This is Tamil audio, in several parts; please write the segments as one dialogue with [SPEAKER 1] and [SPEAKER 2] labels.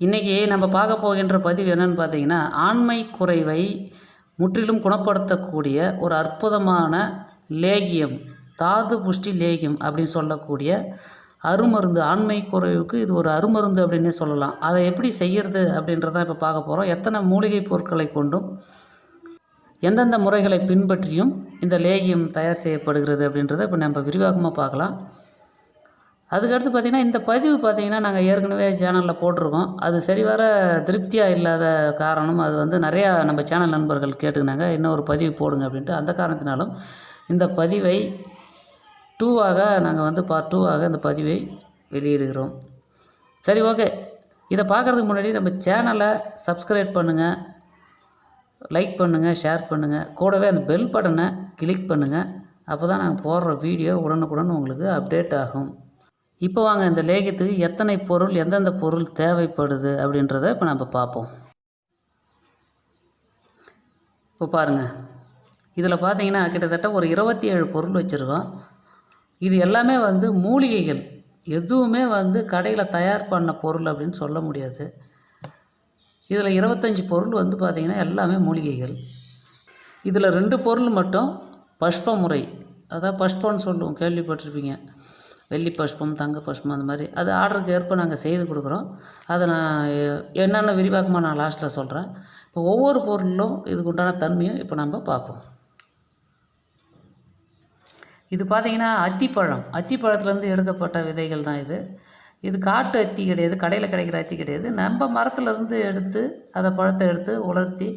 [SPEAKER 1] இன்றைக்கி நம்ம பார்க்க போகின்ற பதிவு என்னன்னு பார்த்தீங்கன்னா ஆண்மை குறைவை முற்றிலும் குணப்படுத்தக்கூடிய ஒரு அற்புதமான லேகியம் தாது புஷ்டி லேகியம் அப்படின்னு சொல்லக்கூடிய அருமருந்து ஆண்மை குறைவுக்கு இது ஒரு அருமருந்து அப்படின்னே சொல்லலாம். அதை எப்படி செய்கிறது அப்படின்றத இப்போ பார்க்க போகிறோம் எத்தனை மூலிகை பொருட்களை கொண்டும் எந்தெந்த முறைகளை பின்பற்றியும் இந்த லேகியம் தயார் செய்யப்படுகிறது அப்படின்றத இப்போ நம்ம விரிவாக்கமாக பார்க்கலாம். அதுக்கடுத்து பார்த்திங்கன்னா இந்த பதிவு பார்த்திங்கன்னா நாங்கள் ஏற்கனவே சேனலில் போட்டிருக்கோம். அது சரிவர திருப்தியாக இல்லாத காரணம் அது வந்து நிறையா நம்ம சேனல் நண்பர்கள் கேட்டுக்கினாங்க இன்னும் ஒரு பதிவு போடுங்க அப்படின்ட்டு. அந்த காரணத்தினாலும் இந்த பதிவை டூவாக நாங்கள் வந்து பார்ட் டூவாக இந்த பதிவை வெளியிடுகிறோம். சரி ஓகே இதை பார்க்குறதுக்கு முன்னாடி நம்ம சேனலை சப்ஸ்கிரைப் பண்ணுங்கள் லைக் பண்ணுங்கள் ஷேர் பண்ணுங்கள் கூடவே அந்த பெல் பட்டனை கிளிக் பண்ணுங்கள் அப்போ தான் நாங்கள் போடுற வீடியோ உடனுக்குடன் உங்களுக்கு அப்டேட் ஆகும். இப்போ வாங்க இந்த லேகியத்துக்கு எத்தனை பொருள் எந்தெந்த பொருள் தேவைப்படுது அப்படின்றத இப்போ நம்ம பார்ப்போம். இப்போ பாருங்கள் இதில் பார்த்தீங்கன்னா கிட்டத்தட்ட ஒரு இருபத்தி ஏழு பொருள் வச்சுருக்கோம். இது எல்லாமே வந்து மூலிகைகள். எதுவுமே வந்து கடையில் தயார் பண்ண பொருள் அப்படின்னு சொல்ல முடியாது. இதில் இருபத்தஞ்சி பொருள் வந்து பார்த்திங்கன்னா எல்லாமே மூலிகைகள். இதில் ரெண்டு பொருள் மட்டும் பஷ்ப முறை அதான் பஷ்பம்னு சொல்லுவோம் கேள்விப்பட்டிருப்பீங்க. வெள்ளி பஷ்பம் தங்க பஷ்பம் அந்த மாதிரி. அது ஆர்டருக்கு ஏற்ப நாங்கள் செய்து கொடுக்குறோம். அதை நான் என்னென்ன விரிவாக்கமாக நான் லாஸ்ட்டில் சொல்கிறேன் இப்போ ஒவ்வொரு பொருளும் இதுக்கு உண்டான தன்மையும் இப்போ நம்ம பார்ப்போம். இது பார்த்திங்கன்னா அத்திப்பழம். அத்திப்பழத்துலேருந்து எடுக்கப்பட்ட விதைகள் தான் இது. இது காட்டு அத்தி கிடையாது கடையில் கிடைக்கிற அத்தி கிடையாது. நம்ம மரத்துலேருந்து எடுத்து அதை பழத்தை எடுத்து உலர்த்தி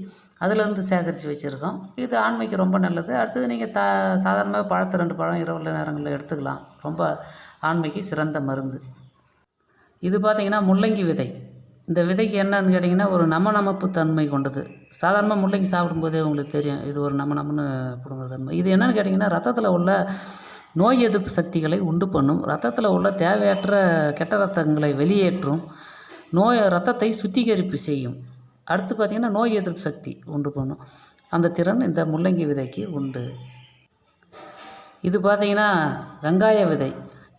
[SPEAKER 1] அதிலேருந்து சேகரித்து வச்சுருக்கோம். இது ஆண்மைக்கு ரொம்ப நல்லது. அடுத்தது நீங்கள் த சாதாரணமாக பழத்தை ரெண்டு பழம் இரவு நேரங்களில் எடுத்துக்கலாம். ரொம்ப ஆண்மைக்கு சிறந்த மருந்து. இது பார்த்தீங்கன்னா முள்ளங்கி விதை. இந்த விதைக்கு என்னன்னு கேட்டிங்கன்னா ஒரு நம நமப்பு தன்மை கொண்டது. சாதாரணமாக முள்ளங்கி சாப்பிடும்போதே உங்களுக்கு தெரியும் இது ஒரு நம நமன்னு பிடுங்குற தன்மை. இது என்னென்னு கேட்டிங்கன்னா ரத்தத்தில் உள்ள நோய் எதிர்ப்பு சக்திகளை உண்டு பண்ணும். ரத்தத்தில் உள்ள தேவையற்ற கெட்ட ரத்தங்களை வெளியேற்றும். நோய் ரத்தத்தை சுத்திகரிப்பு செய்யும். அடுத்து பார்த்திங்கன்னா நோய் எதிர்ப்பு சக்தி உண்டு பண்ணும். அந்த திறன் இந்த முள்ளங்கி விதைக்கு உண்டு. இது பார்த்தீங்கன்னா வெங்காய விதை.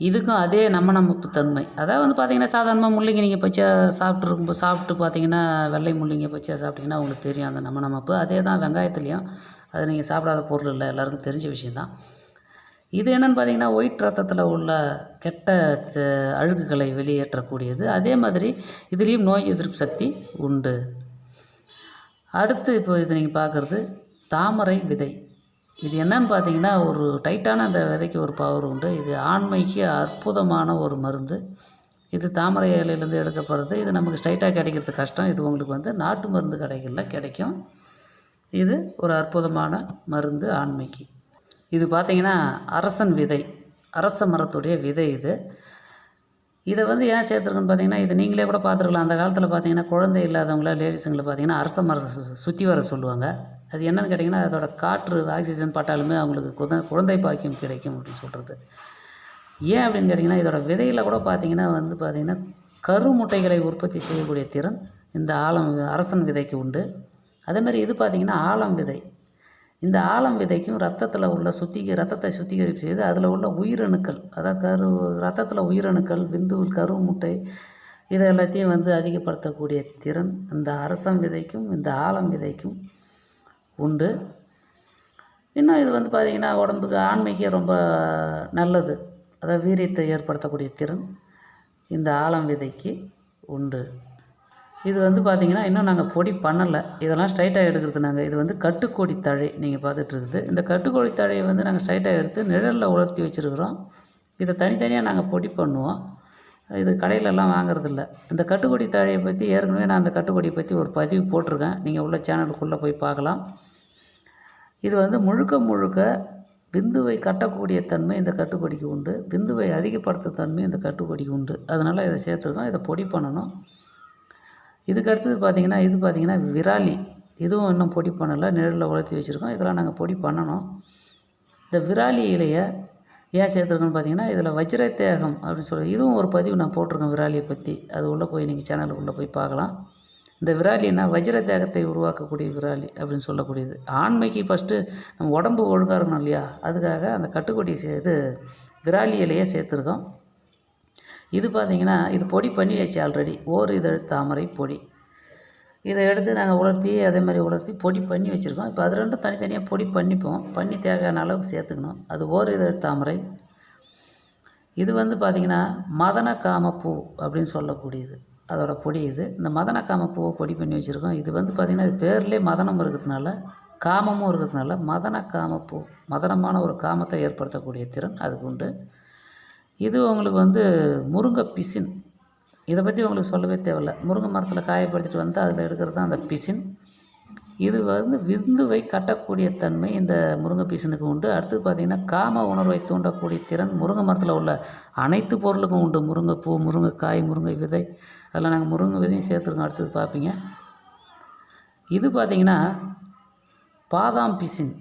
[SPEAKER 1] இதுக்கும் அதே நம்ம நமக்கு தன்மை. அதாவது வந்து பார்த்திங்கன்னா சாதாரணமாக முள்ளங்கி நீங்கள் பச்சை சாப்பிட்ருக்கும் சாப்பிட்டு பார்த்தீங்கன்னா வெள்ளை முள்ளங்கி பச்சை சாப்பிட்டிங்கன்னா உங்களுக்கு தெரியும் அந்த நம்ம நமப்பு அதே தான் வெங்காயத்துலேயும். அது நீங்கள் சாப்பிடாத பொருள் இல்லை. எல்லாருக்கும் தெரிஞ்ச விஷயந்தான் இது என்னென்னு பார்த்தீங்கன்னா ஒயிட் ரத்தத்தில் உள்ள கெட்ட அழுகுகளை அழுக்குகளை வெளியேற்றக்கூடியது. அதே மாதிரி இதுலேயும் நோய் எதிர்ப்பு சக்தி உண்டு. அடுத்து இப்போ இது நீங்கள் பார்க்குறது தாமரை விதை. இது என்னன்னு பார்த்தீங்கன்னா ஒரு டைட்டான அந்த விதைக்கு ஒரு பவர் உண்டு. இது ஆண்மைக்கு அற்புதமான ஒரு மருந்து. இது தாமரை இலையிலேருந்து எடுக்கப்படுறது. இது நமக்கு ஸ்ட்ரைட்டாக கிடைக்கிறது கஷ்டம். இது உங்களுக்கு வந்து நாட்டு மருந்து கடைகளில் கிடைக்கும். இது ஒரு அற்புதமான மருந்து ஆண்மைக்கு. இது பார்த்தீங்கன்னா அரசன் விதை அரச மரத்துடைய விதை இது. இதை வந்து ஏன் சேர்த்துருக்குன்னு பார்த்தீங்கன்னா இது நீங்களே கூட பார்த்துருக்கலாம். அந்த காலத்தில் பார்த்தீங்கன்னா குழந்தை இல்லாதவங்கள லேடிஸுங்களை பார்த்தீங்கன்னா அரச மரம் சுற்றி வர சொல்லுவாங்க. அது என்னென்னு கேட்டிங்கன்னா அதோட காற்று ஆக்சிஜன் பட்டாலுமே அவங்களுக்கு குத குழந்தை பாக்கியம் கிடைக்கும் அப்படின்னு சொல்கிறது ஏன் அப்படின்னு கேட்டிங்கன்னா இதோட விதையில் கூட பார்த்தீங்கன்னா வந்து பார்த்திங்கன்னா கருமுட்டைகளை உற்பத்தி செய்யக்கூடிய திறன் இந்த ஆலம் அரசன் விதைக்கு உண்டு. அதே மாதிரி இது பார்த்திங்கன்னா ஆலம் விதை. இந்த ஆலம் விதைக்கும் ரத்தத்தில் உள்ள சுத்திக ரத்தத்தை சுத்திகரிப்பு செய்து அதில் உள்ள உயிரணுக்கள் அதாவது கரு ரத்தத்தில் உயிரணுக்கள் விந்து கரு முட்டை இதை எல்லாத்தையும் வந்து அதிகப்படுத்தக்கூடிய திறன் இந்த அரசம் விதைக்கும் இந்த ஆலம் விதைக்கும் உண்டு. இன்னும் இது வந்து பார்த்திங்கன்னா உடம்புக்கு ஆண்மைக்கே ரொம்ப நல்லது. அதாவது வீரியத்தை ஏற்படுத்தக்கூடிய திறன் இந்த ஆலம் விதைக்கு உண்டு. இது வந்து பார்த்திங்கன்னா இன்னும் நாங்கள் பொடி பண்ணலை. இதெல்லாம் ஸ்ட்ரைட்டாக எடுக்கிறது நாங்கள் இது வந்து கட்டுக்கோடி தழை நீங்கள் பார்த்துட்ருக்குது இந்த கட்டுக்கோடி தழையை வந்து நாங்கள் ஸ்ட்ரைட்டாக எடுத்து நிழலில் உலர்த்தி வச்சுருக்குறோம். இதை தனித்தனியாக நாங்கள் பொடி பண்ணுவோம். இது கடையிலலாம் வாங்குறதில்ல இந்த கட்டுக்கொடி தழையை பற்றி ஏற்கனவே நான் அந்த கட்டுக்கொடியை பற்றி ஒரு பதிவு போட்டிருக்கேன். நீங்கள் உள்ள சேனலுக்குள்ளே போய் பார்க்கலாம். இது வந்து முழுக்க முழுக்க பிந்துவை கட்டக்கூடிய தன்மை இந்த கட்டுக்கொடிக்கு உண்டு. பிந்துவை அதிகப்படுத்த தன்மை இந்த கட்டுக்கொடிக்கு உண்டு. அதனால் இதை சேர்த்துருக்கோம். இதை பொடி பண்ணணும். இதுக்கு அடுத்தது பார்த்திங்கன்னா இது பார்த்திங்கன்னா விராலி. இதுவும் இன்னும் பொடி பண்ணலை நிழலில் உலர்த்தி வச்சுருக்கோம். இதெல்லாம் நாங்கள் பொடி பண்ணணும். இந்த விராலி இலையை ஏன் சேர்த்துருக்கோன்னு பார்த்தீங்கன்னா இதில் வஜ்ரத்தேகம் அப்படின்னு சொல்லி இதுவும் ஒரு பதிவு நான் போட்டிருக்கேன் விராலியை பற்றி அது உள்ளே போய் நீங்கள் சேனலுக்குள்ளே போய் பார்க்கலாம். இந்த விராலின்னா வஜ்ர தேகத்தை உருவாக்கக்கூடிய விராலி அப்படின்னு சொல்லக்கூடியது. ஆண்மைக்கு ஃபஸ்ட்டு நம்ம உடம்பு ஒழுங்காக இருக்கணும் இல்லையா? அதுக்காக அந்த கட்டுக்கொடி இது விராலி இலையை சேர்த்துருக்கோம். இது பார்த்திங்கன்னா இது பொடி பண்ணியாச்சு ஆல்ரெடி ஓர் இதழ் தாமரை பொடி. இதை எடுத்து நாங்கள் உலர்த்தி அதே மாதிரி உலர்த்தி பொடி பண்ணி வச்சுருக்கோம். இப்போ அது ரெண்டும் தனித்தனியாக பொடி பண்ணிப்போம். பண்ணி தேவையான அளவுக்கு சேர்த்துக்கணும். அது ஓர் இதழ் தாமரை. இது வந்து பார்த்திங்கன்னா மதன காமப்பூ அப்படின்னு சொல்லக்கூடியது. அதோட பொடி இது. இந்த மதன காமப்பூவை பொடி பண்ணி வச்சுருக்கோம். இது வந்து பார்த்திங்கன்னா இது பேர்லேயே மதனம் இருக்கிறதுனால காமமும் இருக்கிறதுனால மதன காமப்பூ மதனமான ஒரு காமத்தை ஏற்படுத்தக்கூடிய திறன் அதுக்கு உண்டு. இது உங்களுக்கு வந்து முருங்கை பிசின். இதை பற்றி உங்களுக்கு சொல்லவே தேவையில்ல. முருங்கை மரத்தில் காயப்படுத்திட்டு வந்து அதில் எடுக்கிறது தான் அந்த பிசின். இது வந்து விந்துவை கட்டக்கூடிய தன்மை இந்த முருங்கை பிசினுக்கு உண்டு. அடுத்தது பார்த்திங்கன்னா காம உணர்வை தூண்டக்கூடிய திறன் முருங்கை மரத்தில் உள்ள அனைத்து பொருளுக்கும் உண்டு. முருங்கைப்பூ முருங்கைக்காய் முருங்கை விதை. அதில் நாங்கள் முருங்கை விதையும் சேர்த்துருக்கோம். அடுத்தது பார்ப்பீங்க இது பார்த்திங்கன்னா பாதாம் பிசின்.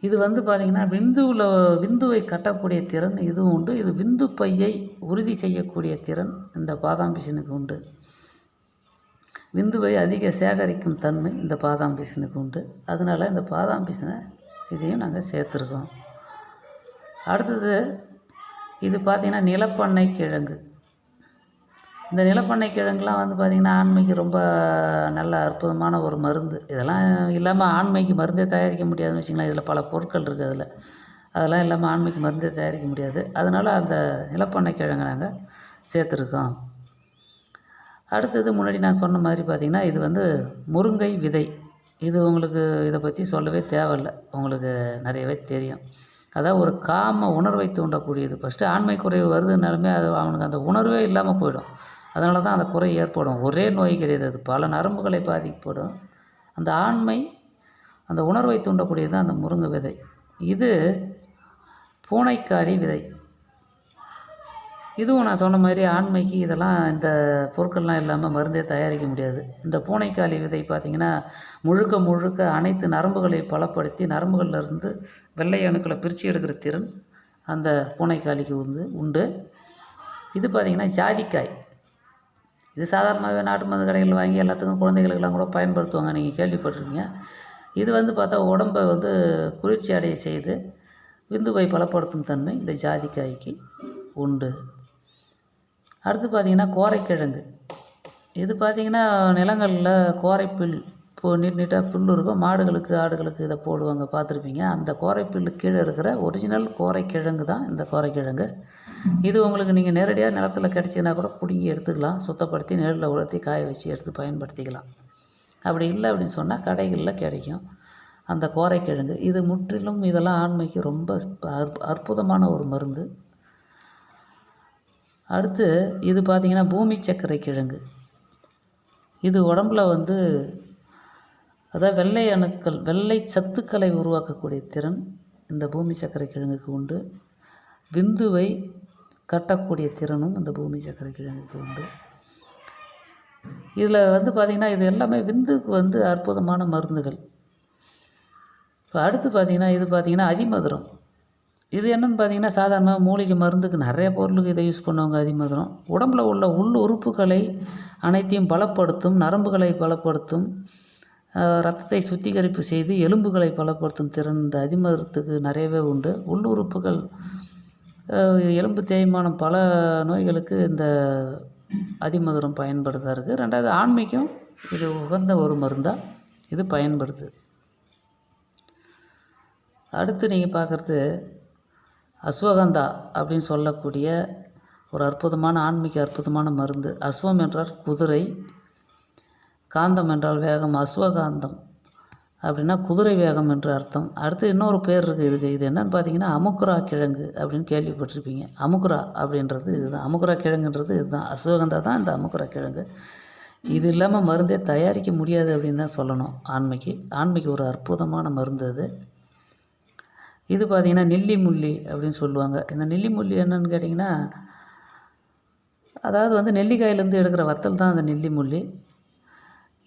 [SPEAKER 1] இது வந்து பார்த்திங்கன்னா விந்துவில் விந்துவை கட்டக்கூடிய திறன் இதுவும் உண்டு. இது விந்து பையை உறுதி செய்யக்கூடிய திறன் இந்த பாதாம் பிசினுக்கு உண்டு. விந்துவை அதிக சேகரிக்கும் தன்மை இந்த பாதாம் பிசினுக்கு உண்டு. அதனால் இந்த பாதாம் பிசினை இதையும் நாங்கள் சேர்த்துருக்கோம். அடுத்தது இது பார்த்திங்கன்னா நிலப்பண்ணை கிழங்கு. இந்த நிலப்பண்ணை கிழங்குலாம் வந்து பார்த்திங்கன்னா ஆண்மைக்கு ரொம்ப நல்ல அற்புதமான ஒரு மருந்து. இதெல்லாம் இல்லாமல் ஆண்மைக்கு மருந்தே தயாரிக்க முடியாதுன்னு வச்சிங்களேன் இதில் பல பொருட்கள் இருக்குது அதில். அதெல்லாம் இல்லாமல் ஆண்மைக்கு மருந்தே தயாரிக்க முடியாது. அதனால் அந்த நிலப்பண்ணை கிழங்கை நாங்கள் சேர்த்துருக்கோம். அடுத்தது முன்னாடி நான் சொன்ன மாதிரி பார்த்திங்கன்னா இது வந்து முருங்கை விதை. இது உங்களுக்கு இதை பற்றி சொல்லவே தேவையில்ல. உங்களுக்கு நிறையவே தெரியும். அதாவது ஒரு காம உணர்வை தூண்டக்கூடியது. ஃபஸ்ட்டு ஆண்மை குறைவு வருதுனாலுமே அது அவனுக்கு அந்த உணர்வே இல்லாமல் போயிடும். அதனால தான் அந்த குறை ஏற்படும். ஒரே நோய் கிடையாது அது. பல நரம்புகளை பாதிக்கப்படும். அந்த ஆண்மை அந்த உணர்வை தூண்டக்கூடியது தான் அந்த முருங்கை விதை. இது பூனைக்காரி விதை. இதுவும் நான் சொன்ன மாதிரி ஆண்மைக்கு இதெல்லாம் இந்த பொருட்கள்லாம் இல்லாமல் மருந்தே தயாரிக்க முடியாது. இந்த பூனைக்காளி விதை பார்த்திங்கன்னா முழுக்க முழுக்க அனைத்து நரம்புகளை பலப்படுத்தி நரம்புகளில் இருந்து வெள்ளை அணுக்களை பிரித்து எடுக்கிற திறன் அந்த பூனைக்காளிக்கு வந்து உண்டு. இது பார்த்திங்கன்னா ஜாதிக்காய். இது சாதாரணமாகவே நாட்டு மருந்து கடைகளில் வாங்கி எல்லாத்துக்கும் குழந்தைகளுக்கெல்லாம் கூட பயன்படுத்துவாங்க. நீங்கள் கேள்விப்பட்டிருக்கீங்க இது வந்து பார்த்தா உடம்பை வந்து குளிர்ச்சி அடைய செய்து விந்துவை பலப்படுத்தும் தன்மை இந்த ஜாதிக்காய்க்கு உண்டு. அடுத்து பார்த்திங்கன்னா கோரைக்கிழங்கு. இது பார்த்திங்கன்னா நிலங்களில் கோரைப்புல் இப்போ நீட் நீட்டாக புல் இருக்கும் மாடுகளுக்கு ஆடுகளுக்கு இதை போடுவாங்க. பார்த்துருப்பீங்க. அந்த கோரைப்புல்லு கீழே இருக்கிற ஒரிஜினல் கோரைக்கிழங்கு தான் இந்த கோரைக்கிழங்கு. இது உங்களுக்கு நீங்கள் நேரடியாக நிலத்தில் கிடச்சின்னா கூட பிடுங்கி எடுத்துக்கலாம். சுத்தப்படுத்தி நேரில் உலர்த்தி காய வச்சு எடுத்து பயன்படுத்திக்கலாம். அப்படி இல்லை அப்படின்னு சொன்னால் கடைகளில் கிடைக்கும். அந்த கோரைக்கிழங்கு. இது முற்றிலும் இதெல்லாம் ஆண்மைக்கு ரொம்ப அற்புதமான ஒரு மருந்து. அடுத்து இது பார்த்திங்கன்னா பூமி சர்க்கரை கிழங்கு. இது உடம்புல வந்து அதாவது வெள்ளை அணுக்கள் வெள்ளை சத்துக்களை உருவாக்கக்கூடிய திறன் இந்த பூமி சக்கரை கிழங்குக்கு உண்டு. விந்துவை கட்டக்கூடிய திறனும் இந்த பூமி சக்கரை கிழங்குக்கு உண்டு. இதில் வந்து பார்த்திங்கன்னா இது எல்லாமே விந்துக்கு வந்து அற்புதமான மருந்துகள். இப்போ அடுத்து பார்த்திங்கன்னா இது பார்த்திங்கன்னா அதிமதுரம் இது என்னென்னு பார்த்தீங்கன்னா சாதாரணமாக மூலிகை மருந்துக்கு நிறைய பொருளுக்கு இதை யூஸ் பண்ணுவாங்க அதிமதுரம் உடம்புல உள்ள உள் உறுப்புகளை அனைத்தையும் பலப்படுத்தும் நரம்புகளை பலப்படுத்தும் ரத்தத்தை சுத்திகரிப்பு செய்து எலும்புகளை பலப்படுத்தும் திறன் இந்த அதிமதுரத்துக்கு நிறையவே உண்டு. உள் உறுப்புகள் எலும்பு தேய்மானம் பல நோய்களுக்கு இந்த அதிமதுரம் பயன்படுதா இருக்குது ரெண்டாவது ஆண்மைக்கும் இது உகந்த ஒரு மருந்தாக இது பயன்படுது. அடுத்து நீங்கள் பார்க்குறது அஸ்வகந்தா அப்படின்னு சொல்லக்கூடிய ஒரு அற்புதமான ஆன்மீக அற்புதமான மருந்து. அஸ்வம் என்றால் குதிரை காந்தம் என்றால் வேகம் அஸ்வகாந்தம். அப்படின்னா குதிரை வேகம் என்று அர்த்தம். அடுத்து இன்னொரு பேர் இருக்குது இதுக்கு. இது என்னென்னு பார்த்தீங்கன்னா அமுக்குரா கிழங்கு அப்படின்னு கேள்விப்பட்டிருப்பீங்க. அமுக்குரா அப்படின்றது இதுதான். அமுக்குரா கிழங்குன்றது இதுதான். அஸ்வகந்தா தான் இந்த அமுக்குரா கிழங்கு. இது இல்லாமல் மருந்தே தயாரிக்க முடியாது அப்படின்னு தான் சொல்லணும் ஆண்மைக்கு. ஆண்மைக்கு ஒரு அற்புதமான மருந்து அது. இது பார்த்திங்கன்னா நெல்லி முள்ளி அப்படின்னு சொல்லுவாங்க. இந்த நெல்லி முள்ளி என்னன்னு கேட்டிங்கன்னா அதாவது வந்து நெல்லிக்காயிலேருந்து எடுக்கிற வத்தல் தான் அந்த நெல்லி முள்ளி.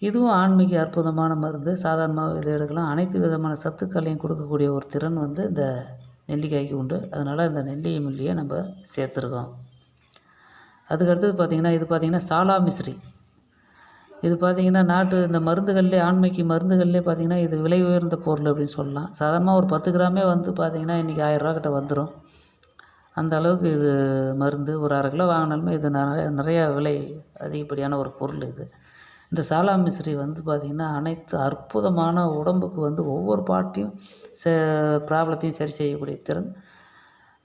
[SPEAKER 1] இதுவும் ஆன்மீக அற்புதமான மருந்து. சாதாரணமாக இதை எடுக்கலாம். அனைத்து விதமான சத்துக்களையும் கொடுக்கக்கூடிய ஒரு திறன் வந்து இந்த நெல்லிக்காய்க்கு உண்டு. அதனால் இந்த நெல்லி முள்ளியை நம்ம சேர்த்துருக்கோம். அதுக்கடுத்தது பார்த்திங்கன்னா இது பார்த்திங்கன்னா சாலா மிஸ்ரி. இது பார்த்திங்கன்னா நாட்டு இந்த மருந்துகள்லேயே ஆண்மைக்கு மருந்துகள்லேயே பார்த்திங்கன்னா இது விலை உயர்ந்த பொருள் அப்படின்னு சொல்லலாம். சாதாரணமாக ஒரு பத்து கிராமே வந்து பார்த்திங்கன்னா இன்றைக்கி ஆயிரரூவா கிட்ட வந்துடும் அந்த அளவுக்கு இது மருந்து. ஒரு அரை கிலோ வாங்கினாலுமே இது நிறைய நிறையா விலை அதிகப்படியான ஒரு பொருள் இது. இந்த சாலா மிஸ்ரி வந்து பார்த்திங்கன்னா அனைத்து அற்புதமான உடம்புக்கு வந்து ஒவ்வொரு பாட்டையும் ச ப்ராப்ளத்தையும் சரி செய்யக்கூடிய திறன்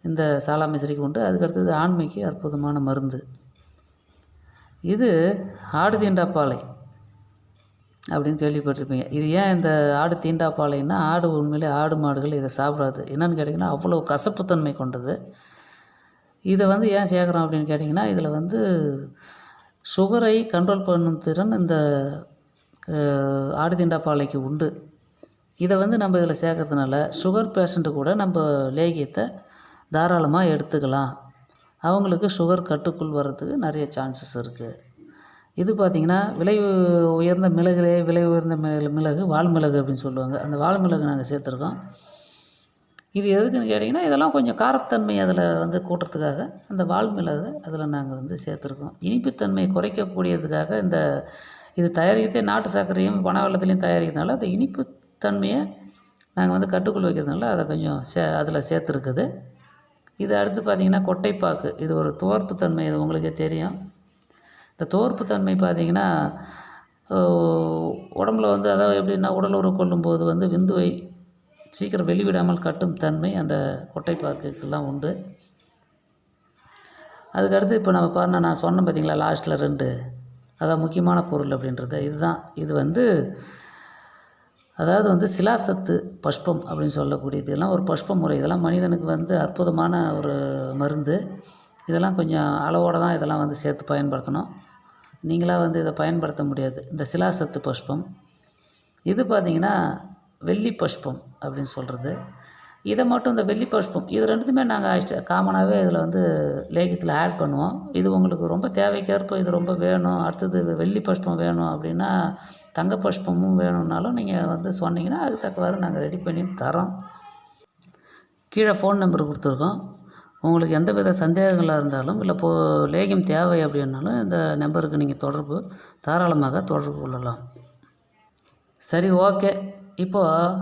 [SPEAKER 1] இந்த சாலா மிஸ்ரிக்கு உண்டு. அதுக்கடுத்தது ஆண்மைக்கு அற்புதமான மருந்து. இது ஆடு தீண்டாப்பாலை அப்படின்னு கேள்விப்பட்டிருப்பீங்க. இது ஏன் இந்த ஆடு தீண்டாப்பாலைன்னா ஆடு உண்மையிலே ஆடு மாடுகள் இதை சாப்பிடாது. என்னென்னு கேட்டிங்கன்னா அவ்வளோ கசப்புத்தன்மை கொண்டது. இதை வந்து ஏன் சேர்க்குறோம் அப்படின்னு கேட்டிங்கன்னா இதில் வந்து சுகரை கண்ட்ரோல் பண்ணும் திறன் இந்த அஹ், உண்டு. இதை வந்து நம்ம இதில் சேர்க்கறதுனால சுகர் பேஷண்ட்டு கூட நம்ம லேகியத்தை தாராளமாக எடுத்துக்கலாம். அவங்களுக்கு சுகர் கட்டுக்குள் வர்றதுக்கு நிறைய சான்சஸ் இருக்குது இது பார்த்திங்கன்னா விலை உயர்ந்த மிளகுலே விலை உயர்ந்த மிளகு மிளகு வால்மிளகு அப்படின்னு சொல்லுவாங்க. அந்த வால்மிளகு நாங்கள் சேர்த்துருக்கோம். இது எதுக்குன்னு கேட்டிங்கன்னா இதெல்லாம் கொஞ்சம் காரத்தன்மை அதில் வந்து கூட்டுறதுக்காக அந்த வால் மிளகு அதில் நாங்கள் வந்து சேர்த்துருக்கோம். இனிப்புத்தன்மையை குறைக்கக்கூடியதுக்காக இந்த இது தயாரிக்கிறதே நாட்டு சர்க்கரையும் பனவெள்ளத்துலேயும் தயாரிக்கிறதுனால அந்த இனிப்புத்தன்மையை நாங்கள் வந்து கட்டுக்குள் வைக்கிறதுனால அதை கொஞ்சம் சே அதில் சேர்த்துருக்குது. இது அடுத்து பார்த்திங்கன்னா கொட்டைப்பாக்கு. இது ஒரு துவர்ப்பு தன்மை இது உங்களுக்கே தெரியும். இந்த துவர்ப்பு தன்மை பார்த்திங்கன்னா உடம்புல வந்து அதாவது எப்படின்னா உடல் உறவு கொள்ளும்போது வந்து விந்துவை சீக்கிரம் வெளிவிடாமல் கட்டும் தன்மை அந்த கொட்டை பார்க்குக்கெல்லாம் உண்டு. அதுக்கடுத்து இப்போ நம்ம பாருங்கள் நான் சொன்னேன் பார்த்தீங்களா லாஸ்ட்டில் ரெண்டு. அதான் முக்கியமான பொருள் அப்படின்றது. இதுதான். இது வந்து அதாவது வந்து சிலாசத்து பஷ்பம் அப்படின்னு சொல்லக்கூடியது. இதெல்லாம் ஒரு பஷ்ப முறை இதெல்லாம் மனிதனுக்கு வந்து அற்புதமான ஒரு மருந்து. இதெல்லாம் கொஞ்சம் அளவோடு தான் இதெல்லாம் வந்து சேர்த்து பயன்படுத்தணும். நீங்களாக வந்து இதை பயன்படுத்த முடியாது. இந்த சிலாசத்து பஷ்பம். இது பார்த்திங்கன்னா வெள்ளி பஷ்பம் அப்படின்னு சொல்கிறது இதை மட்டும் இந்த வெள்ளி பஷ்பம் இது ரெண்டுத்துமே நாங்கள் காமனாகவே இதில் வந்து லேகியத்தில் ஆட் பண்ணுவோம். இது உங்களுக்கு ரொம்ப தேவைக்கேற்ப இது ரொம்ப வேணும். அடுத்தது வெள்ளி பஷ்பம் வேணும் அப்படின்னா தங்க பஷ்பமும் வேணும்னாலும் நீங்கள் வந்து சொன்னீங்கன்னா அதுக்கு தக்கவாறு நாங்கள் ரெடி பண்ணி தரோம் கீழே ஃபோன் நம்பர் கொடுத்துருக்கோம். உங்களுக்கு எந்த வித சந்தேகங்களாக இருந்தாலும் இல்லை போ லேகியம் தேவை அப்படின்னாலும் இந்த நம்பருக்கு நீங்கள் தொடர்பு தாராளமாக தொடர்பு கொள்ளலாம். சரி ஓகே இப்போது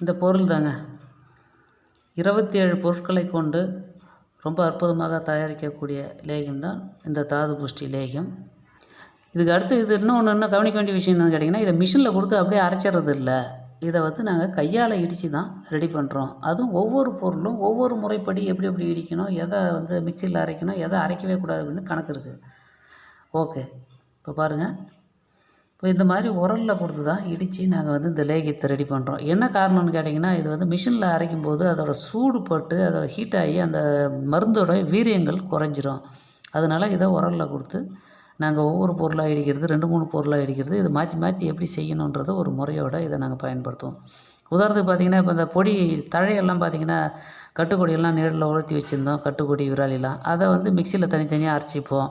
[SPEAKER 1] இந்த பொருள் தாங்க. இருபத்தி ஏழு பொருட்களை கொண்டு ரொம்ப அற்புதமாக தயாரிக்கக்கூடிய லேகியம் தான் இந்த தாது புஷ்டி லேகியம். இதுக்கு அடுத்து இது இன்னொன்று இன்னும் கவனிக்க வேண்டிய விஷயம் என்னன்னு கேட்டிங்கன்னா இதை மிஷினில் கொடுத்து அப்படியே அரைச்சிடுறது இல்லை இதை வந்து நாங்கள் கையால் இடித்து தான் ரெடி பண்ணுறோம் அதுவும் ஒவ்வொரு பொருளும் ஒவ்வொரு முறைப்படி எப்படி எப்படி இடிக்கணும் எதை வந்து மிக்சியில் அரைக்கணும் எதை அரைக்கவே கூடாது அப்படின்னு கணக்கு இருக்குது ஓகே இப்போ பாருங்கள் இப்போ இந்த மாதிரி உரலில் கொடுத்து தான் இடித்து நாங்கள் வந்து இந்த லேகியத்தை ரெடி பண்ணுறோம் என்ன காரணம்னு கேட்டிங்கன்னா இது வந்து மிஷினில் அரைக்கும் போது அதோட சூடு பட்டு அதோட ஹீட் ஆகி அந்த மருந்தோட வீரியங்கள் குறைஞ்சிரும். அதனால் இதை உரலில் கொடுத்து நாங்கள் ஒவ்வொரு பொருளாக இடிக்கிறது ரெண்டு மூணு பொருளாக இடிக்கிறது இது மாற்றி மாற்றி எப்படி செய்யணுன்றத ஒரு முறையோட இதை நாங்கள் பயன்படுத்துவோம். உதாரணத்துக்கு பார்த்திங்கன்னா இப்போ இந்த பொடி தழையெல்லாம் பார்த்திங்கன்னா கட்டுக்கொடியெல்லாம் நேரில் உலர்த்தி வச்சுருந்தோம் கட்டுக்கொடி விராலிலாம். அதை வந்து மிக்சியில் தனித்தனியாக அரைச்சிப்போம்.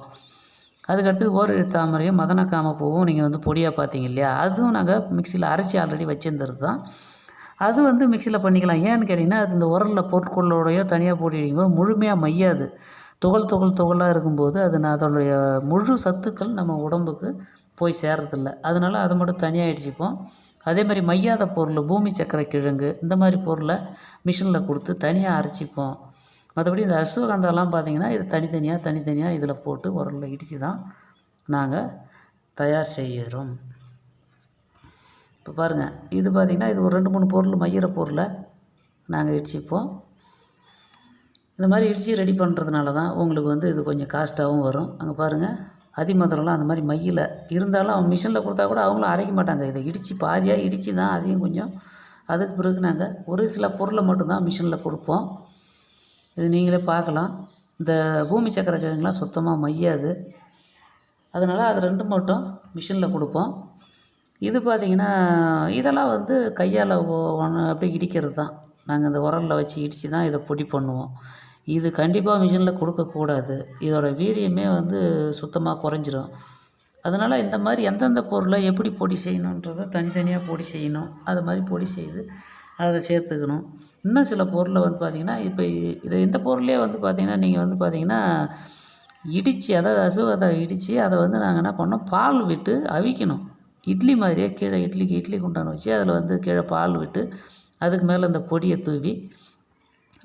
[SPEAKER 1] அதுக்கடுத்து ஓரிரு தாமரையும் மதனக்காம பூவும் நீங்கள் வந்து பொடியாக பார்த்தீங்க இல்லையா? அதுவும் நாங்கள் மிக்சியில் அரைச்சி ஆல்ரெடி வச்சுருந்தது தான் அது வந்து மிக்சியில் பண்ணிக்கலாம். ஏன்னு கேட்டிங்கன்னா அது இந்த உரலில் பொருட்களோடையோ தனியாக போட்டு அடிக்கும்போது முழுமையாக மையாது. துகள் துகள் துகளாக இருக்கும்போது அது நான் முழு சத்துக்கள் நம்ம உடம்புக்கு போய் சேர்றதில்ல. அதனால் அதை மட்டும் தனியாக அடிச்சுப்போம் அதே மாதிரி மையாத பொருள் பூமி சக்கரை கிழங்கு இந்த மாதிரி பொருளை மிஷினில் கொடுத்து தனியாக அரைச்சிப்போம். மற்றபடி இந்த அஸ்வகந்தாலாம் பார்த்திங்கன்னா இது தனித்தனியாக தனித்தனியாக இதில் போட்டு உரலில் இடித்து தான் நாங்கள் தயார் செய்கிறோம் இப்போ பாருங்கள் இது பார்த்திங்கன்னா இது ஒரு ரெண்டு மூணு பொருள் மையிற பொருளை நாங்கள் இடிச்சுப்போம். இந்த மாதிரி இடித்து ரெடி பண்ணுறதுனால தான் உங்களுக்கு வந்து இது கொஞ்சம் காஸ்ட்டாகவும் வரும். அங்கே பாருங்கள் அதிமதுரம்லாம் அந்த மாதிரி மையில் இருந்தாலும் அவங்க மிஷினில் கொடுத்தா கூட அவங்களும் அரைக்க மாட்டாங்க. இதை இடித்து பாதியாக இடித்து தான் அதையும் கொஞ்சம் அதுக்கு பிறகு நாங்கள் ஒரு சில பொருளை மட்டும்தான் மிஷினில் கொடுப்போம். இது நீங்களே பார்க்கலாம். இந்த பூமி சக்கர கிழங்குலாம் சுத்தமாக மையாது. அதனால் அது ரெண்டு மட்டும் மிஷினில் கொடுப்போம். இது பார்த்திங்கன்னா இதெல்லாம் வந்து கையால் ஒன்று அப்படியே இடிக்கிறது தான். நாங்கள் இந்த உரலில் வச்சு இடித்து தான் இதை பொடி பண்ணுவோம். இது கண்டிப்பாக மிஷினில் கொடுக்கக்கூடாது இதோடய வீரியமே வந்து சுத்தமாக குறைஞ்சிரும். அதனால் இந்த மாதிரி எந்தெந்த பொருளை எப்படி பொடி செய்யணுன்றதை தனித்தனியாக பொடி செய்யணும். அது மாதிரி பொடி செய்து அதை சேர்த்துக்கணும். இன்னும் சில பொருளை வந்து பார்த்திங்கன்னா இப்போ இது இந்த பொருளே வந்து பார்த்திங்கன்னா நீங்கள் வந்து பார்த்திங்கன்னா இடித்து அதாவது அசுவதை இடித்து அதை வந்து நாங்கள் என்ன பண்ணோம்? பால் விட்டு அவிக்கணும். இட்லி மாதிரியே கீழே இட்லிக்கு இட்லி குண்டான வச்சு அதில் வந்து கீழே பால் விட்டு அதுக்கு மேலே இந்த பொடியை தூவி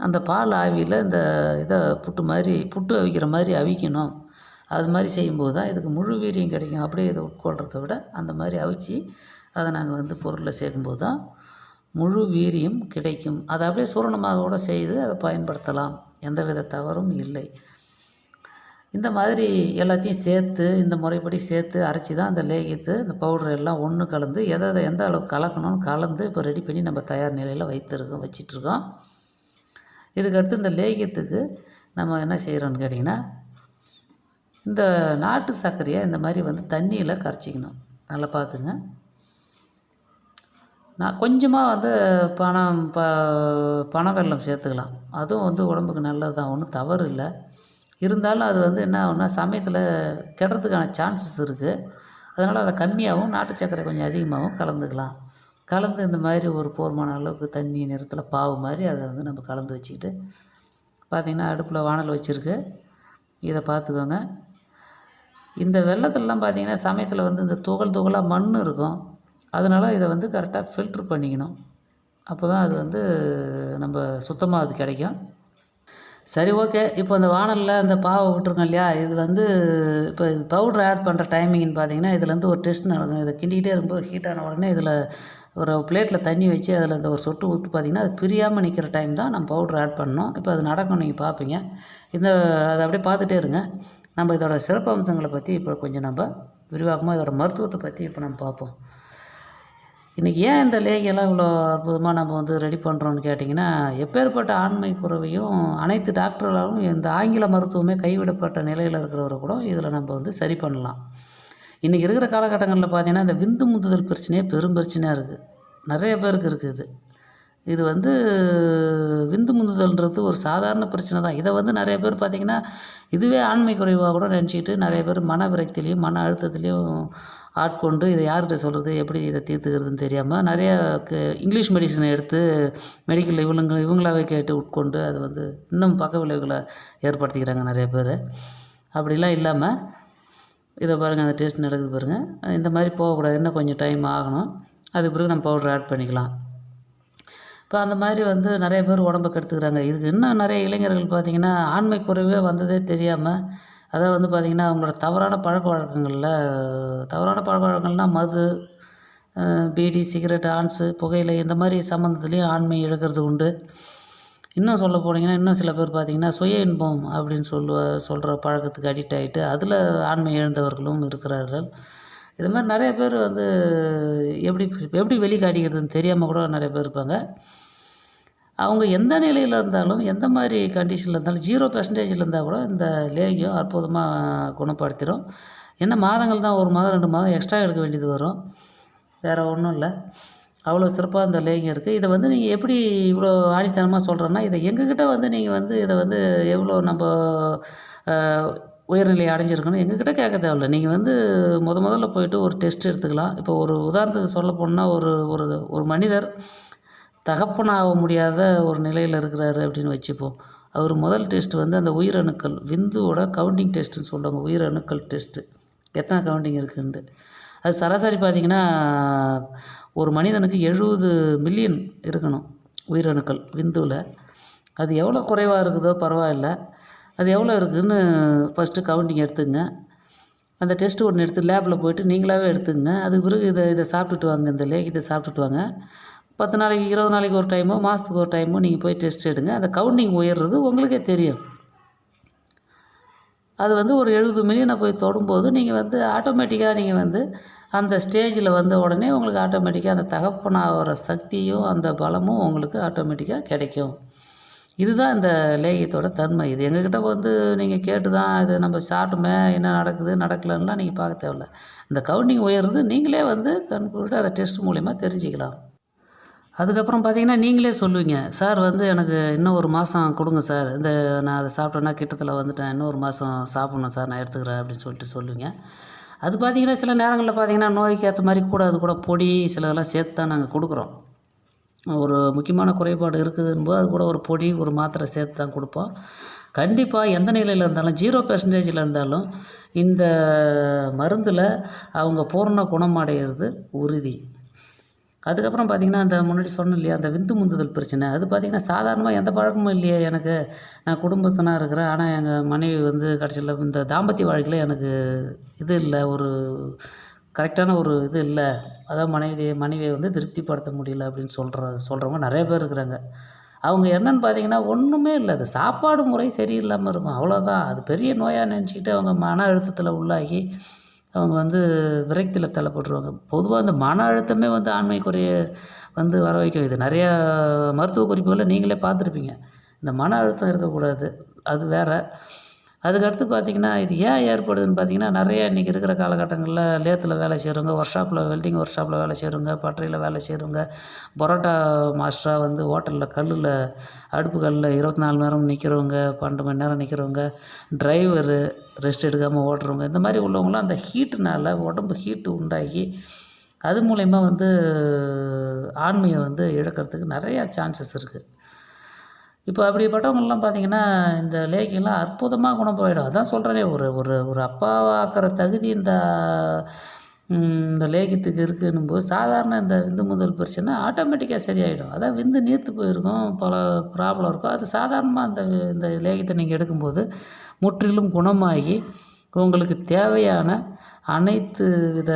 [SPEAKER 1] அந்த பால் ஆவியில் இந்த இதை புட்டு மாதிரி புட்டு அவிக்கிற மாதிரி அவிக்கணும். அது மாதிரி செய்யும்போது தான் இதுக்கு முழு வீரியம் கிடைக்கும். அப்படியே இதை உட்கொள்கிறத விட அந்த மாதிரி அவிச்சு அதை நாங்கள் வந்து பொருளில் சேர்க்கும்போது தான் முழு வீரியம் கிடைக்கும். அதை அப்படியே சூரணமாக கூட செய்து அதை பயன்படுத்தலாம். எந்தவித தவறும் இல்லை. இந்த மாதிரி எல்லாத்தையும் சேர்த்து இந்த முறைப்படி சேர்த்து அரைச்சி தான் அந்த லேகியத்து இந்த பவுடர் எல்லாம் ஒன்று கலந்து எதை எதை எந்த அளவுக்கு கலக்கணும்னு கலந்து இப்போ ரெடி பண்ணி நம்ம தயார் நிலையில் வைத்திருக்கோம் வச்சிட்ருக்கோம் இதுக்கடுத்து இந்த லேகியத்துக்கு நம்ம என்ன செய்கிறோன்னு கேட்டிங்கன்னா இந்த நாட்டு சர்க்கரையை இந்த மாதிரி வந்து தண்ணியில் கரைச்சிக்கணும். நல்லா பார்த்துங்க. நான் கொஞ்சமாக வந்து பணம் ப பனை வெல்லம் சேர்த்துக்கலாம். அதுவும் வந்து உடம்புக்கு நல்லது தான். ஒன்றும் தவறு இல்லை. இருந்தாலும் அது வந்து என்ன ஆகும்னா சமயத்தில் கெடுறதுக்கான சான்சஸ் இருக்குது அதனால் அதை கம்மியாகவும் நாட்டு சர்க்கரை கொஞ்சம் அதிகமாகவும் கலந்துக்கலாம். கலந்து இந்த மாதிரி ஒரு போர்மான அளவுக்கு தண்ணி நிறத்தில் பாவு மாதிரி அதை வந்து நம்ம கலந்து வச்சுக்கிட்டு பார்த்திங்கன்னா அடுப்பில் வானல் வச்சுருக்கு. இதை பார்த்துக்கோங்க இந்த வெள்ளத்துலலாம் பார்த்திங்கன்னா சமயத்தில் வந்து இந்த துகள் துகளாக மண் இருக்கும். அதனால் இதை வந்து கரெக்டாக ஃபில்ட்ரு பண்ணிக்கணும். அப்போ தான் அது வந்து நம்ம சுத்தமாக அது கிடைக்கும். சரி ஓகே இப்போ அந்த வானலில் அந்த பாவை விட்ருக்கோம் இல்லையா? இது வந்து இப்போ பவுட்ரு ஆட் பண்ணுற டைமிங்னு பார்த்தீங்கன்னா இதுலேருந்து ஒரு டெஸ்ட் நடக்கும். இதை கிண்டிக்கிட்டே இருக்கும்போது ஹீட்டான உடனே இதில் ஒரு பிளேட்டில் தண்ணி வச்சு அதில் இந்த ஒரு சொட்டு விட்டு பார்த்தீங்கன்னா அது பிரியாமல் நிற்கிற டைம் தான் நம்ம பவுட்ரு ஆட் பண்ணணும். இப்போ அது நடக்கும் நீங்கள் பார்ப்பீங்க. இந்த அதை அப்படியே பார்த்துட்டே இருங்க. நம்ம இதோட சிறப்பு அம்சங்களை பற்றி இப்போ கொஞ்சம் நம்ம விரிவாக்கமாக இதோட மருத்துவத்தை பற்றி இப்போ நம்ம பார்ப்போம். இன்றைக்கி ஏன் இந்த லேகியெல்லாம் இவ்வளோ அற்புதமாக நம்ம வந்து ரெடி பண்ணுறோன்னு கேட்டிங்கன்னா எப்பேற்பட்ட ஆண்மை குறைவையும் அனைத்து டாக்டர்களாலும் இந்த ஆங்கில மருத்துவமே கைவிடப்பட்ட நிலையில் இருக்கிறவரை கூட இதில் நம்ம வந்து சரி பண்ணலாம். இன்றைக்கி இருக்கிற காலகட்டங்களில் பார்த்தீங்கன்னா இந்த விந்து முந்துதல் பிரச்சனையே பெரும் பிரச்சனையாக இருக்குது நிறைய பேருக்கு இருக்குது இது. இது வந்து விந்து முந்துதல்ன்றது ஒரு சாதாரண பிரச்சனை தான். இதை வந்து நிறைய பேர் பார்த்திங்கன்னா இதுவே ஆண்மை குறைவாக கூட நினச்சிக்கிட்டு நிறைய பேர் மன விரக்திலையும் மன அழுத்தத்துலேயும் ஆட்கொண்டு இதை யார்கிட்ட சொல்கிறது எப்படி இதை தீர்த்துக்கிறதுன்னு தெரியாமல் நிறைய இங்கிலீஷ் மெடிசனை எடுத்து மெடிக்கலில் இவங்க இவங்களாவே கேட்டு உட்கொண்டு அது வந்து இன்னும் பக்க விளைவுகளை ஏற்படுத்திக்கிறாங்க நிறைய பேர். அப்படிலாம் இல்லாமல் இதை பாருங்கள் அந்த டேஸ்ட் நடக்குது பாருங்கள் இந்த மாதிரி போகக்கூடாது இன்னும் கொஞ்சம் டைம் ஆகணும். அதுக்கு பிறகு நம்ம பவுடர் ஆட் பண்ணிக்கலாம். இப்போ அந்த மாதிரி வந்து நிறைய பேர் உடம்பை கெடுத்துக்கிறாங்க. இதுக்கு இன்னும் நிறைய இளைஞர்கள் பார்த்திங்கன்னா ஆண்மை குறைவே வந்ததே தெரியாமல் அதாவது வந்து பார்த்திங்கன்னா அவங்களோட தவறான பழக்க வழக்கங்களில் தவறான பழக்க வழக்கங்கள்னால் மது பீடி சிகரெட் ஆன்ஸு புகையிலை இந்த மாதிரி சம்மந்தத்துலேயும் ஆண்மை இழக்கிறது உண்டு. இன்னும் சொல்ல போனீங்கன்னா இன்னும் சில பேர் பார்த்திங்கன்னா சுய இன்பம் அப்படின்னு சொல்லுவ சொல்கிற பழக்கத்துக்கு அடிக்ட் ஆகிட்டு அதில் ஆண்மை இழந்தவர்களும் இருக்கிறார்கள். இது மாதிரி நிறைய பேர் வந்து எப்படி எப்படி வெளிக்காட்டிக்கிறதுன்னு தெரியாமல் கூட நிறைய பேர் இருப்பாங்க. அவங்க எந்த நிலையில் இருந்தாலும் எந்த மாதிரி கண்டிஷனில் இருந்தாலும் ஜீரோ பெர்சன்டேஜில் இருந்தால் கூட இந்த லேகியம் அற்புதமாக குணப்படுத்திடும். என்ன மாதங்கள் தான் ஒரு மாதம் ரெண்டு மாதம் எக்ஸ்ட்ரா எடுக்க வேண்டியது வரும். வேறு ஒன்றும் இல்லை. அவ்வளோ சிறப்பாக இந்த லேகியம் இருக்குது இதை வந்து நீங்கள் எப்படி இவ்வளோ ஆணித்தனமாக சொல்கிறேன்னா இதை எங்ககிட்ட வந்து நீங்கள் வந்து இதை வந்து எவ்வளோ நம்ம உயர்நிலை அடைஞ்சிருக்கணும் எங்ககிட்ட கேட்க தேவையில்ல. நீங்கள் வந்து முத முதல்ல போயிட்டு ஒரு டெஸ்ட் எடுத்துக்கலாம். இப்போ ஒரு உதாரணத்துக்கு சொல்ல போனால் ஒரு ஒரு ஒரு மனிதர் தகப்பனாக முடியாத ஒரு நிலையில் இருக்கிறாரு அப்படின்னு வச்சுப்போம். அவர் முதல் டெஸ்ட் வந்து அந்த உயிரணுக்கள் விந்துவோட கவுண்டிங் டெஸ்ட்டுன்னு சொல்லுவாங்க உயிரணுக்கள் டெஸ்ட்டு எத்தனை கவுண்டிங் இருக்குன்ட்டு. அது சராசரி பார்த்திங்கன்னா ஒரு மனிதனுக்கு எழுபது மில்லியன் இருக்கணும் உயிரணுக்கள் விந்துவில் அது எவ்வளோ குறைவாக இருக்குதோ பரவாயில்ல. அது எவ்வளோ இருக்குதுன்னு ஃபஸ்ட்டு கவுண்டிங் எடுத்துங்க. அந்த டெஸ்ட்டு ஒன்று எடுத்து லேபில் போயிட்டு நீங்களாகவே எடுத்துங்க. அதுக்கு பிறகு இதை இதை சாப்பிட்டுட்டு வாங்க இந்த லேக் சாப்பிட்டுட்டு வாங்க. பத்து நாளைக்கு இருபது நாளைக்கு ஒரு டைமோ மாதத்துக்கு ஒரு டைமோ நீங்கள் போய் டெஸ்ட் எடுங்க. அந்த கவுண்டிங் உயர்றது உங்களுக்கே தெரியும். அது வந்து ஒரு எழுபது மில்லியனை போய் தொடும்போது நீங்கள் வந்து ஆட்டோமேட்டிக்காக நீங்கள் வந்து அந்த ஸ்டேஜில் வந்த உடனே உங்களுக்கு ஆட்டோமேட்டிக்காக அந்த தகப்பனாகிற சக்தியும் அந்த பலமும் உங்களுக்கு ஆட்டோமேட்டிக்காக கிடைக்கும். இதுதான் இந்த லேகியத்தோட தன்மை. இது எங்ககிட்ட வந்து நீங்கள் கேட்டு தான் இது நம்ம சாப்பிட்டுமே என்ன நடக்குது நடக்கலன்னா நீங்கள் பார்க்க தேவையில்ல. இந்த கவுண்டிங் உயர்றது நீங்களே வந்து கண்கூட அதை டெஸ்ட் மூலிமா தெரிஞ்சுக்கலாம். அதுக்கப்புறம் பார்த்தீங்கன்னா நீங்களே சொல்லுவீங்க சார் வந்து எனக்கு இன்னும் ஒரு மாதம் கொடுங்க சார். இந்த நான் அதை சாப்பிட்டேன்னா கிட்டத்தில் வந்துட்டேன். இன்னும் ஒரு மாதம் சாப்பிட்ணும் சார். நான் எடுத்துக்கிறேன். அப்படின்னு சொல்லிட்டு சொல்லுவீங்க. அது பார்த்தீங்கன்னா சில நேரங்களில் பார்த்தீங்கன்னா நோய்க்கு ஏற்ற மாதிரி கூட அது கூட பொடி சிலதெல்லாம் சேர்த்து தான் நாங்கள் கொடுக்குறோம். ஒரு முக்கியமான குறைபாடு இருக்குதுன்னு போது அது கூட ஒரு பொடி ஒரு மாத்திரை சேர்த்து தான் கொடுப்போம். கண்டிப்பாக எந்த நிலையில் இருந்தாலும் ஜீரோ பெர்சன்டேஜில் இருந்தாலும் இந்த மருந்தில் அவங்க பூரண குணமடைகிறது உறுதி. அதுக்கப்புறம் பார்த்திங்கன்னா அந்த முன்னாடி சொன்னேன் இல்லையா அந்த விந்து முந்துதல் பிரச்சனை. அது பார்த்திங்கன்னா சாதாரணமாக எந்த பழக்கமும் இல்லையே எனக்கு. நான் குடும்பஸ்தனாக இருக்கிறேன். ஆனால் எங்கள் மனைவி வந்து கடைசியில் இந்த தாம்பத்திய வாழ்க்கையில் எனக்கு இது இல்லை ஒரு கரெக்டான ஒரு இது இல்லை. அதான் மனைவி மனைவியை வந்து திருப்திப்படுத்த முடியல அப்படின்னு சொல்கிற சொல்கிறவங்க நிறைய பேர் இருக்கிறாங்க. அவங்க என்னன்னு பார்த்தீங்கன்னா ஒன்றுமே இல்லை. அது சாப்பாடு முறை சரியில்லாமல் இருக்கும். அவ்வளோதான் அது பெரிய நோயாக நினச்சிக்கிட்டு அவங்க மன அழுத்தத்தில் உள்ளாகி அவங்க வந்து விரக்தியில் தள்ளப்பட்டுருவாங்க. பொதுவாக இந்த மன அழுத்தமே வந்து ஆண்மை குறைய வந்து வர வைக்கும். இது நிறையா மருத்துவ குறிப்புகளை நீங்களே பார்த்துருப்பீங்க. இந்த மன அழுத்தம் இருக்கக்கூடாது. அது வேறு. அதுக்கடுத்து பார்த்திங்கன்னா இது ஏன் ஏற்படுதுன்னு பார்த்தீங்கன்னா நிறைய இன்றைக்கி இருக்கிற காலகட்டங்களில் லேத்தில் வேலை செய்கிறவங்க ஒர்க் ஷாப்பில் வெல்டிங் ஒர்க் ஷாப்பில் வேலை செய்கிறவங்க பட்டறையில் வேலை செய்கிறவங்க பரோட்டா மாஸ்டராக வந்து ஹோட்டலில் கல்லில் அடுப்பு இருபத்தி நாலு மணி நேரம் நிற்கிறவங்க பன்னெண்டு மணி நேரம் நிற்கிறவங்க டிரைவரு ரெஸ்ட் எடுக்காமல் ஓட்டுறவங்க இந்த மாதிரி உள்ளவங்களாம் அந்த ஹீட்டுனால் உடம்பு ஹீட்டு உண்டாகி அது மூலயமா வந்து ஆண்மையை வந்து இழக்கிறதுக்கு நிறையா சான்சஸ் இருக்குது இப்போ அப்படிப்பட்டவங்கெல்லாம் பார்த்தீங்கன்னா இந்த லேக்கெல்லாம் அற்புதமாக குணம் போயிடும். அதான் சொல்கிறேனே ஒரு ஒரு ஒரு அப்பாவாக்கிற தகுதி இந்த இந்த லேகியத்துக்கு இருக்குன்னும் போது சாதாரண இந்த விந்து முதல் பிரச்சனை ஆட்டோமேட்டிக்காக சரியாயிடும். அதான் விந்து நீர்த்து போயிருக்கும் பல ப்ராப்ளம் இருக்கும். அது சாதாரணமாக அந்த இந்த லேகியத்தை நீங்கள் எடுக்கும்போது முற்றிலும் குணமாகி உங்களுக்கு தேவையான அனைத்து வித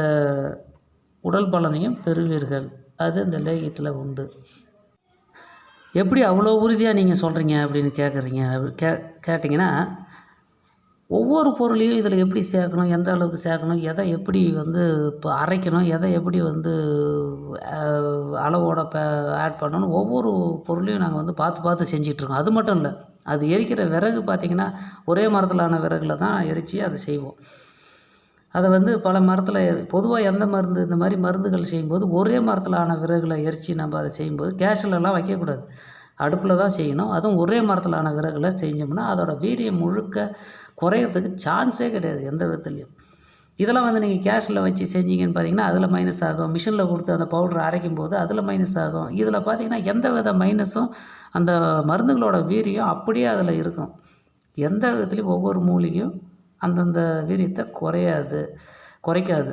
[SPEAKER 1] உடல் பலனையும் பெறுவீர்கள். அது இந்த லேகியத்தில் உண்டு. எப்படி அவ்வளோ உறுதியாக நீங்கள் சொல்கிறீங்க அப்படின்னு கேட்குறீங்க கே கேட்டிங்கன்னா ஒவ்வொரு பொருளையும் இதில் எப்படி சேர்க்கணும் எந்த அளவுக்கு சேர்க்கணும் எதை எப்படி வந்து இப்போ அரைக்கணும் எதை எப்படி வந்து அளவோட ப ஆட் பண்ணணும் ஒவ்வொரு பொருளையும் நாங்கள் வந்து பார்த்து பார்த்து செஞ்சிகிட்ருக்கோம் அது மட்டும் இல்லை அது எரிக்கிற விறகு பார்த்திங்கன்னா ஒரே மரத்திலான விறகுல தான் எரித்து அதை செய்வோம். அதை வந்து பல மரத்தில் பொதுவாக எந்த மருந்து இந்த மாதிரி மருந்துகள் செய்யும்போது ஒரே மரத்தில் ஆன விறகுல எரித்து நம்ம அதை செய்யும்போது கேஸிலலாம் வைக்கக்கூடாது. அடுப்பில் தான் செய்யணும். அதுவும் ஒரே மரத்தில் ஆன விறகுல செஞ்சோம்னா அதோட வீரியம் முழுக்க குறையிறதுக்கு சான்ஸே கிடையாது எந்த விதத்துலையும். இதெல்லாம் வந்து நீங்கள் கேஷில் வச்சு செஞ்சீங்கன்னு பார்த்தீங்கன்னா அதில் மைனஸ் ஆகும். மிஷினில் கொடுத்து அந்த பவுடர் அரைக்கும் போது அதில் மைனஸ் ஆகும். இதில் பார்த்தீங்கன்னா எந்த வித மைனஸும் அந்த மருந்துகளோட வீரியம் அப்படியே அதில் இருக்கும். எந்த விதத்துலையும் ஒவ்வொரு மூலிகையும் அந்தந்த வீரியத்தை குறையாது குறைக்காது.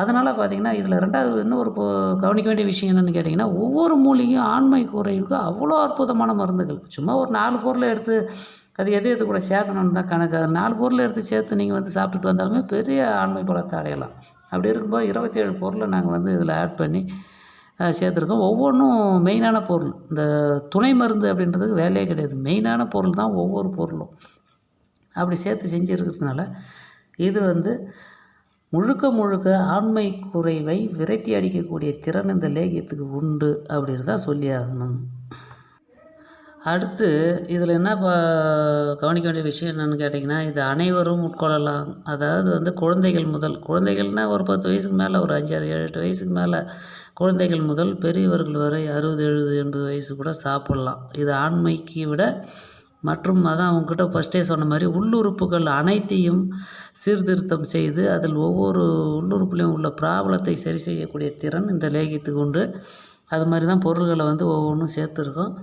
[SPEAKER 1] அதனால் பார்த்தீங்கன்னா இதில் ரெண்டாவது இன்னும் ஒரு கவனிக்க வேண்டிய விஷயம் என்னென்னு கேட்டிங்கன்னா ஒவ்வொரு மூலிகையும் ஆண்மை குறைவுக்கு அவ்வளோ அற்புதமான மருந்துகள். சும்மா ஒரு நாலு பொருளை எடுத்து அது எது எது கூட சேர்க்கணுன்னு தான் கணக்கு. அது நாலு பொருளை எடுத்து சேர்த்து நீங்கள் வந்து சாப்பிட்டுட்டு வந்தாலுமே பெரிய ஆண்மை பலத்தை அடையலாம். அப்படி இருக்கும்போது இருபத்தேழு பொருளை நாங்கள் வந்து இதில் ஆட் பண்ணி சேர்த்துருக்கோம். ஒவ்வொன்றும் மெயினான பொருள். இந்த துணை மருந்து அப்படின்றதுக்கு வேலையே கிடையாது. மெயினான பொருள் தான் ஒவ்வொரு பொருளும். அப்படி சேர்த்து செஞ்சுருக்கிறதுனால இது வந்து முழுக்க முழுக்க ஆண்மை குறைவை விரட்டி அடிக்கக்கூடிய திறன் இந்த லேகியத்துக்கு உண்டு அப்படின்னு தான் சொல்லி ஆகணும் அடுத்து இதில் என்ன ப கவனிக்க வேண்டிய விஷயம் என்னென்னு கேட்டிங்கன்னா இது அனைவரும் உட்கொள்ளலாம். அதாவது வந்து குழந்தைகள் முதல் குழந்தைகள்னால் ஒரு பத்து வயசுக்கு மேலே ஒரு அஞ்சாறு ஏழு எட்டு வயசுக்கு மேலே குழந்தைகள் முதல் பெரியவர்கள் வரை அறுபது எழுபது எண்பது வயசு கூட சாப்பிட்லாம். இது ஆண்மைக்கு விட மற்றும் அதான் அவங்ககிட்ட ஃபஸ்ட்டே சொன்ன மாதிரி உள்ளுறுப்புகள் அனைத்தையும் சீர்திருத்தம் செய்து அதில் ஒவ்வொரு உள்ளுறுப்புலையும் உள்ள ப்ராப்ளத்தை சரி செய்யக்கூடிய திறன் இந்த லேகியத்துக்கு உண்டு அது மாதிரி தான் பொருள்களை வந்து ஒவ்வொன்றும் சேர்த்துருக்கோம்.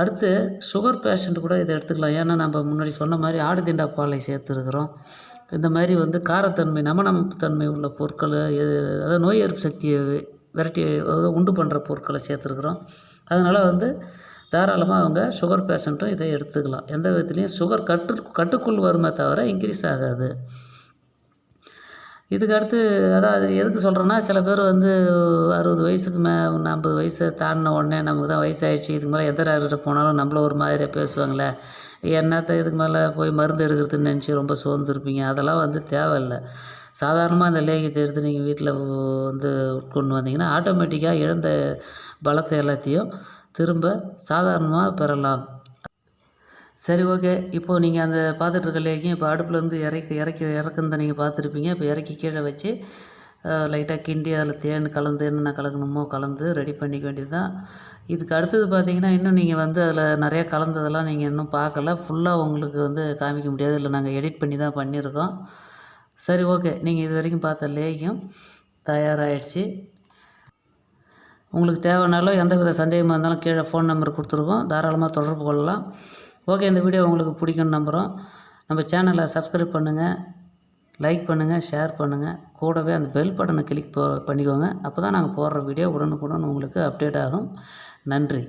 [SPEAKER 1] அடுத்து சுகர் பேஷண்ட் கூட இதை எடுத்துக்கலாம். ஏன்னா நம்ம முன்னாடி சொன்ன மாதிரி ஆடு திண்டா பாலை சேர்த்துருக்குறோம். இந்த மாதிரி வந்து காரத்தன்மை நமநமப்பு தன்மை உள்ள பொருட்கள் எது அதாவது நோய் எதிர்ப்பு சக்தியை விரட்டி அதாவது உண்டு பண்ணுற பொருட்களை சேர்த்துருக்குறோம். அதனால் வந்து தாராளமாக அவங்க சுகர் பேஷண்ட்டும் இதை எடுத்துக்கலாம். எந்த விதத்துலேயும் சுகர் கட்டு கட்டுக்குள் வருமே தவிர இன்க்ரீஸ் ஆகாது. இதுக்கு அடுத்து அதான் அது எதுக்கு சொல்கிறேன்னா சில பேர் வந்து அறுபது வயசுக்கு மே ஐம்பது வயசை தாண்டின உடனே நமக்கு தான் வயசாகிடுச்சு இதுக்கு மேலே எந்த டாக்டர்கிட்ட போனாலும் நம்மள ஒரு மாதிரியாக பேசுவாங்களே. என்னத்த இதுக்கு மேலே போய் மருந்து எடுக்கிறதுன்னு நினச்சி ரொம்ப சோர்ந்துருப்பீங்க. அதெல்லாம் வந்து தேவையில்லை. சாதாரணமாக அந்த லேகியத்தை எடுத்து நீங்கள் வீட்டில் வந்து உட்கொண்டு வந்தீங்கன்னா ஆட்டோமேட்டிக்காக இழந்த பலத்தை எல்லாத்தையும் திரும்ப சாதாரணமாக பெறலாம். சரி ஓகே. இப்போது நீங்கள் அந்த பார்த்துட்டு இருக்க லேகியம் இப்போ அடுப்புலேருந்து இறக்கி இறக்கி இறக்குனதை நீங்கள் பார்த்துருப்பீங்க இப்போ இறக்கி கீழே வச்சு லைட்டாக கிண்டி அதில் தேன் கலந்து என்னென்ன கலக்கணுமோ கலந்து ரெடி பண்ணிக்க வேண்டியது தான் இதுக்கு அடுத்தது பார்த்தீங்கன்னா இன்னும் நீங்கள் வந்து அதில் நிறையா கலந்ததெல்லாம் நீங்கள் இன்னும் பார்க்கல ஃபுல்லாக உங்களுக்கு வந்து காமிக்க முடியாது. இல்லை நாங்கள் எடிட் பண்ணி தான் பண்ணியிருக்கோம் சரி ஓகே. நீங்கள் இது வரைக்கும் பார்த்த லேகியம் தயாராகிடுச்சு உங்களுக்கு தேவைனாலும் எந்த வித சந்தேகமாக இருந்தாலும் கீழே ஃபோன் நம்பர் கொடுத்துருக்கோம் தாராளமாக தொடர்பு கொள்ளலாம். ஓகே இந்த வீடியோ உங்களுக்கு பிடிக்கும்னு நம்புகிறோம் நம்ம சேனலை சப்ஸ்கிரைப் பண்ணுங்கள் லைக் பண்ணுங்கள் ஷேர் பண்ணுங்கள் கூடவே அந்த பெல் பட்டனை கிளிக் பண்ணிக்கோங்க. அப்போ தான் நாங்கள் போடுற வீடியோ உடனுக்குடன் உங்களுக்கு அப்டேட் ஆகும். நன்றி.